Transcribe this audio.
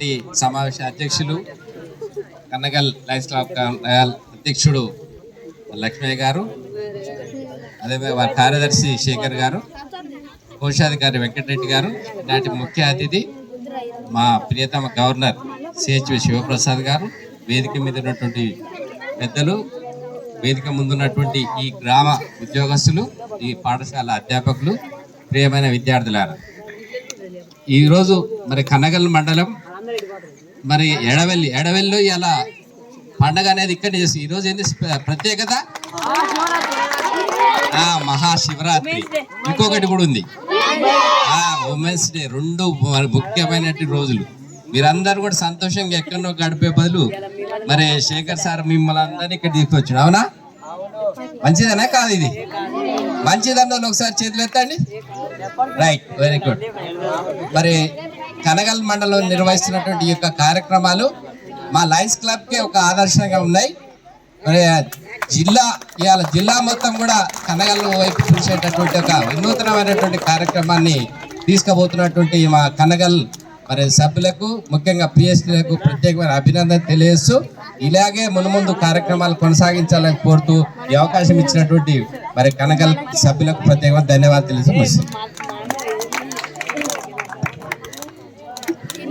సమావేశ అధ్యక్షులు కన్నగల్ lines club కన్నగల్ అధ్యక్షుడు లక్ష్మయ్య గారు అదే వారి కార్యదర్శి శేఖర్ గారు కోశాధికారి వెంకటరెడ్డి గారు నాటి ముఖ్య అతిథి మా ప్రియతమ గవర్నర్ సిహెచ్వి శివప్రసాద్ గారు వేదిక మీద ఉన్నటువంటి పెద్దలు వేదిక ముందున్నటువంటి ఈ గ్రామ ఉద్యోగస్తులు ఈ పాఠశాల అధ్యాపకులు ప్రియమైన విద్యార్థులారా. ఈరోజు మరి కన్నగల్ మండలం మరి ఎడవెల్లి ఎడవెల్లి ఇలా పండగ అనేది ఇక్కడ చేసి ఈరోజు ఏంది ప్రత్యేకత? ఆ మహాశివరాత్రి. ఇంకొకటి కూడా ఉంది. ఆ ఉమెన్స్ డే రెండు మరి ముఖ్యమైనటువంటి రోజులు. మీరందరూ కూడా సంతోషంగా ఎక్కడో గడిపే బదులు మరి శేఖర్ సార్ మిమ్మల్ని అందరినీ ఇక్కడ తీసుకొచ్చాడు. అవునా? మంచిదేనా? కాదు ఇది. మంచిదన్న వాళ్ళు ఒకసారి చేతులు ఎత్తండి. రైట్ వెరీ గుడ్ మరి కనగల్ మండలం నిర్వహిస్తున్నటువంటి ఈ యొక్క కార్యక్రమాలు మా లయన్స్ క్లబ్కే ఒక ఆదర్శంగా ఉన్నాయి. మరి జిల్లా ఇవాళ జిల్లా మొత్తం కూడా కనగల్ వైపు చూసేటటువంటి ఒక వినూతనమైనటువంటి కార్యక్రమాన్ని తీసుకుపోతున్నటువంటి మా కనగల్ మరి సభ్యులకు ముఖ్యంగా పిఎస్టీలకు ప్రత్యేకమైన అభినందన తెలియజేస్తూ ఇలాగే మునుముందు కార్యక్రమాలు కొనసాగించాలని కోరుతూ ఈ అవకాశం ఇచ్చినటువంటి మరి కనగల్ సభ్యులకు ప్రత్యేకమైన ధన్యవాదాలు తెలియజేస్తూ